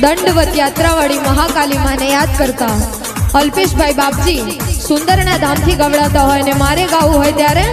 દંડવત યાત્રાવાળી મહાકાલી માને યાદ કરતા અલ્પેશભાઈ બાપજી સુંદરના ધામથી ગવડાતા હોય ને મારે ગાવું હોય ત્યારે